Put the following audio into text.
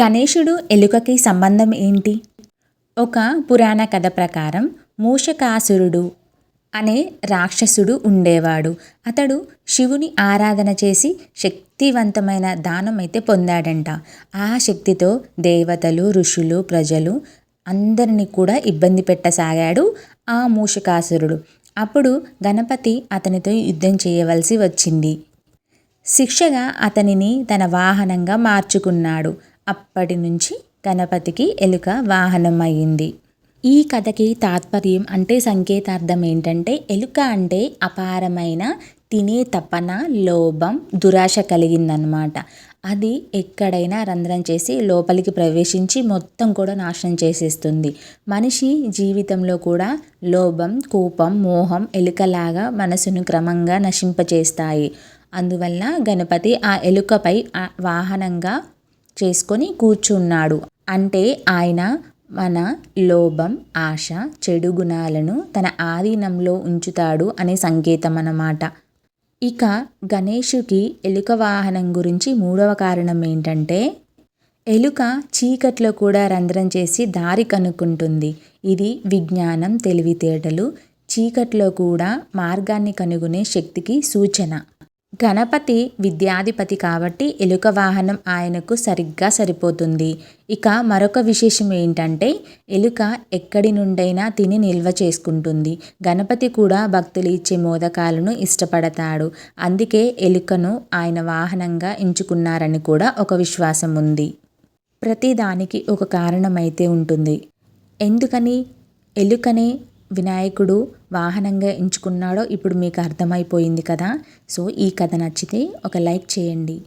గణేశుడు ఎలుకకి సంబంధం ఏంటి? ఒక పురాణ కథ ప్రకారం మూషకాసురుడు అనే రాక్షసుడు ఉండేవాడు. అతడు శివుని ఆరాధన చేసి శక్తివంతమైన దానం అయితే పొందాడంట. ఆ శక్తితో దేవతలు ఋషులు ప్రజలు అందరినీ కూడా ఇబ్బంది పెట్టసాగాడు ఆ మూషకాసురుడు. అప్పుడు గణపతి అతనితో యుద్ధం చేయవలసి వచ్చింది. శిక్షగా అతనిని తన వాహనంగా మార్చుకున్నాడు. అప్పటి నుంచి గణపతికి ఎలుక వాహనం అయ్యింది ఈ కథకి తాత్పర్యం అంటే సంకేతార్థం ఏంటంటే ఎలుక అంటే అపారమైన తినే తపన లోభం దురాశ కలిగిందనమాట అది ఎక్కడైనా రంధ్రం చేసి లోపలికి ప్రవేశించి మొత్తం కూడా నాశనం చేసేస్తుంది. మనిషి జీవితంలో కూడా లోభం కోపం మోహం ఎలుకలాగా మనసును క్రమంగా నశింపచేస్తాయి. అందువల్ల గణపతి ఆ ఎలుకపై వాహనంగా చేసుకొని కూర్చున్నాడు. అంటే ఆయన మన లోభం ఆశ చెడు గుణాలను తన ఆధీనంలో ఉంచుతాడు అనే సంకేతం అన్నమాట ఇక గణేషుకి ఎలుక వాహనం గురించి మూడవ కారణం ఏంటంటే ఎలుక చీకట్లో కూడా రంధ్రం చేసి దారి కనుక్కుంటుంది. ఇది విజ్ఞానం తెలివితేటలు చీకట్లో కూడా మార్గాన్ని కనుగొనే శక్తికి సూచన. గణపతి విద్యాధిపతి కాబట్టి ఎలుక వాహనం ఆయనకు సరిగ్గా సరిపోతుంది. ఇక మరొక విశేషం ఏంటంటే ఎలుక ఎక్కడి నుండైనా తిని నిల్వ చేసుకుంటుంది. గణపతి కూడా భక్తులు ఇచ్చే మోదకాలను ఇష్టపడతాడు. అందుకే ఎలుకను ఆయన వాహనంగా ఎంచుకున్నారని కూడా ఒక విశ్వాసం ఉంది. ప్రతిదానికి ఒక కారణం అయితే ఉంటుంది. ఎందుకని? ఎలుకనే వినాయకుడు వాహనంగా ఎంచుకున్నాడో ఇప్పుడు మీకు అర్థమైపోయింది కదా. సో ఈ కథ నచ్చితే ఒక లైక్ చేయండి.